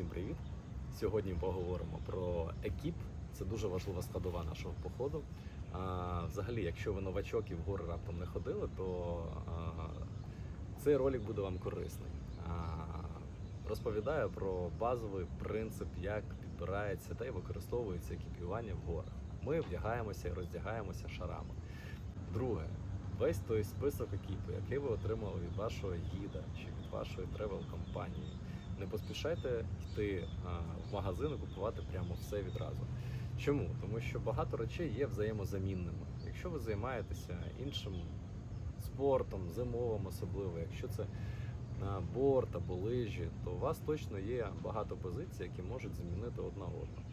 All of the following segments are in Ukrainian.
Всім привіт! Сьогодні поговоримо про екіп. Це дуже важлива складова нашого походу. А, взагалі, якщо ви новачок і в гори раптом не ходили, то а, цей ролик буде вам корисний. А, розповідаю про базовий принцип, як підбирається та й використовується екіпірування в горах. Ми вдягаємося і роздягаємося шарами. Друге, весь той список екіпу, який ви отримали від вашого гіда чи від вашої тревел-компанії. Не поспішайте йти в магазин і купувати прямо все відразу. Чому? Тому що багато речей є взаємозамінними. Якщо ви займаєтеся іншим спортом, зимовим особливо, якщо це борт або лижі, то у вас точно є багато позицій, які можуть замінити одна одну.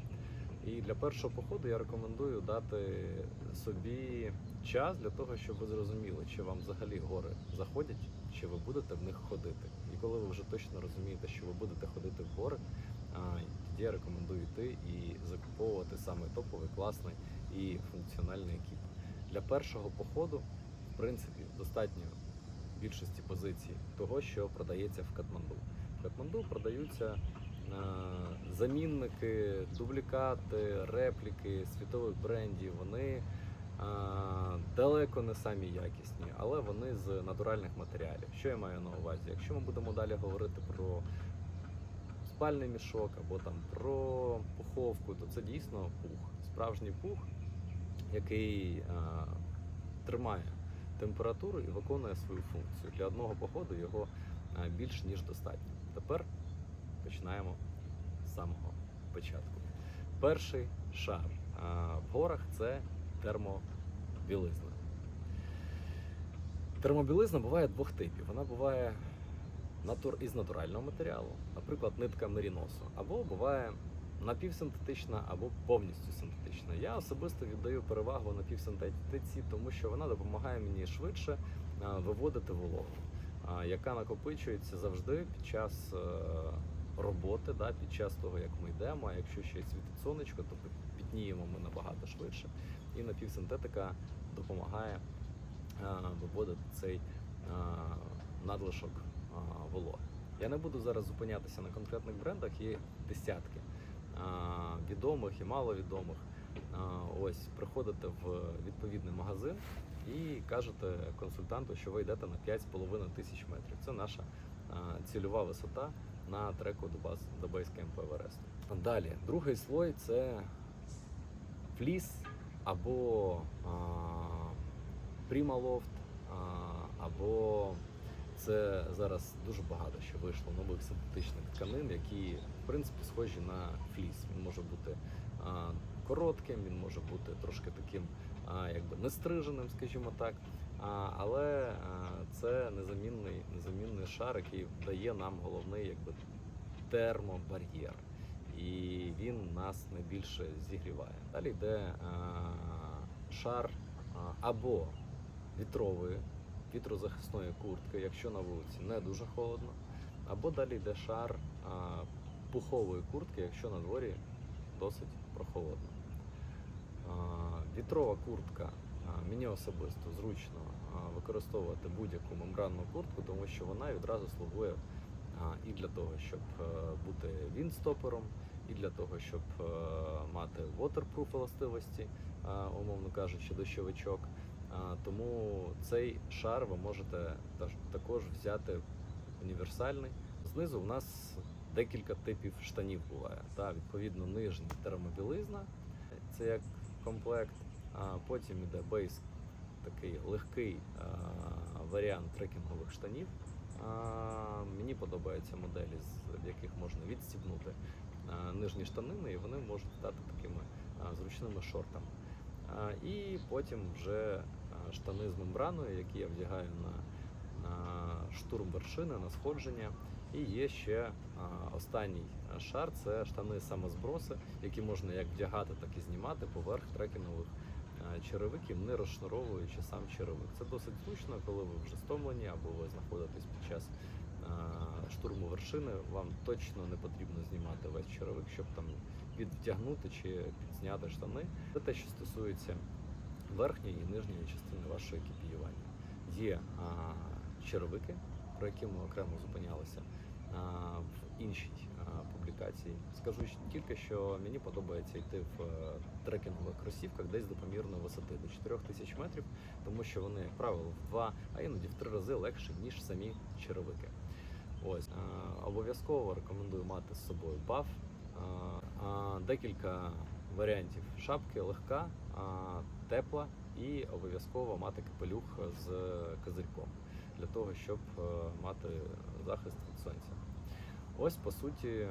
І для першого походу я рекомендую дати собі час для того, щоб ви зрозуміли, чи вам взагалі гори заходять, чи ви будете в них ходити. Коли ви вже точно розумієте, що ви будете ходити в гори, тоді я рекомендую йти і закуповувати саме топовий, класний і функціональний екіп. Для першого походу, в принципі, достатньо більшості позицій того, що продається в Катманду. В Катманду продаються е, замінники, дублікати, репліки світових брендів. Вони далеко не самі якісні, але вони з натуральних матеріалів. Що я маю на увазі? Якщо ми будемо далі говорити про спальний мішок або там про пуховку, то це дійсно пух, справжній пух, який е, тримає температуру і виконує свою функцію. Для одного походу його більш ніж достатньо. Тепер починаємо з самого початку. Перший шар е, в горах це термобілизна. Термобілизна буває двох типів. Вона буває натур... із натурального матеріалу, наприклад, нитка меріносу, або буває напівсинтетична, або повністю синтетична. Я особисто віддаю перевагу напівсинтетиці, тому що вона допомагає мені швидше виводити вологу, яка накопичується завжди під час е, роботи, да, під час того, як ми йдемо. А якщо ще світить сонечко, то підніємо ми набагато швидше. І напівсинтетика допомагає а, виводити цей а, надлишок а, вологи. Я не буду зараз зупинятися на конкретних брендах, є десятки відомих і маловідомих. Ось приходите в відповідний магазин і кажете консультанту, що ви йдете на 5,5 тисяч метрів. Це наша цільова висота на треку до баз бейскемпу Евересту. Далі, другий слой це фліс або Primaloft, або це зараз дуже багато що вийшло нових синтетичних тканин, які в принципі схожі на фліс. Він може бути а, коротким, він може бути трошки таким, а, якби нестриженим, скажімо так. А, але а, це незамінний, незамінний шар, який дає нам головний якби термобар'єр. І він нас найбільше зігріває. Далі йде шар або вітрової вітрозахисної куртки, якщо на вулиці не дуже холодно, або далі йде шар пухової куртки, якщо на дворі досить прохолодно. Вітрова куртка мені особисто зручно використовувати будь-яку мембранну куртку, тому що вона відразу слугує і для того, щоб е, бути віндстопером, і для того, щоб е, мати waterproof властивості, умовно кажучи, дощовичок. Тому цей шар ви можете також взяти універсальний. Знизу в нас декілька типів штанів буває. Та, відповідно, нижня термобілизна, це як комплект. А потім іде бейс, такий легкий варіант трекінгових штанів. Мені подобаються моделі, з яких можна відстібнути нижні штанини, і вони можуть стати такими зручними шортами. І потім вже штани з мембраною, які я вдягаю на, штурм вершини, на сходження. І є ще останній шар це штани самозброси, які можна як вдягати, так і знімати поверх трекінгових черевиків, не розшнуровуючи сам черевик. Це досить зручно, коли ви вже стомлені або ви знаходитесь під час а, штурму вершини. Вам точно не потрібно знімати весь черевик, щоб там відтягнути чи підзняти штани. Це те, що стосується верхньої і нижньої частини вашого екіпіювання. Є а, черевики, про які ми окремо зупинялися а, в іншій а. Скажу тільки, що мені подобається йти в е, трекінгових кросівках десь до помірної висоти до 4 тисяч метрів, тому що вони, як правило, в два, а іноді в три рази легші, ніж самі черевики. Ось обов'язково рекомендую мати з собою баф. А, декілька варіантів шапки легка, тепла і обов'язково мати капелюх з козирьком для того, щоб е, мати захист від сонця. Ось по суті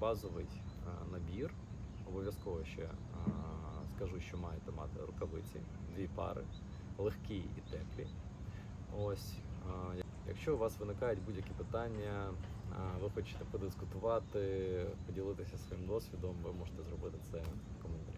базовий набір. Обов'язково ще скажу, що маєте мати рукавиці, дві пари, легкі і теплі. Ось, якщо у вас виникають будь-які питання, ви хочете подискутувати, поділитися своїм досвідом, ви можете зробити це в коментарях.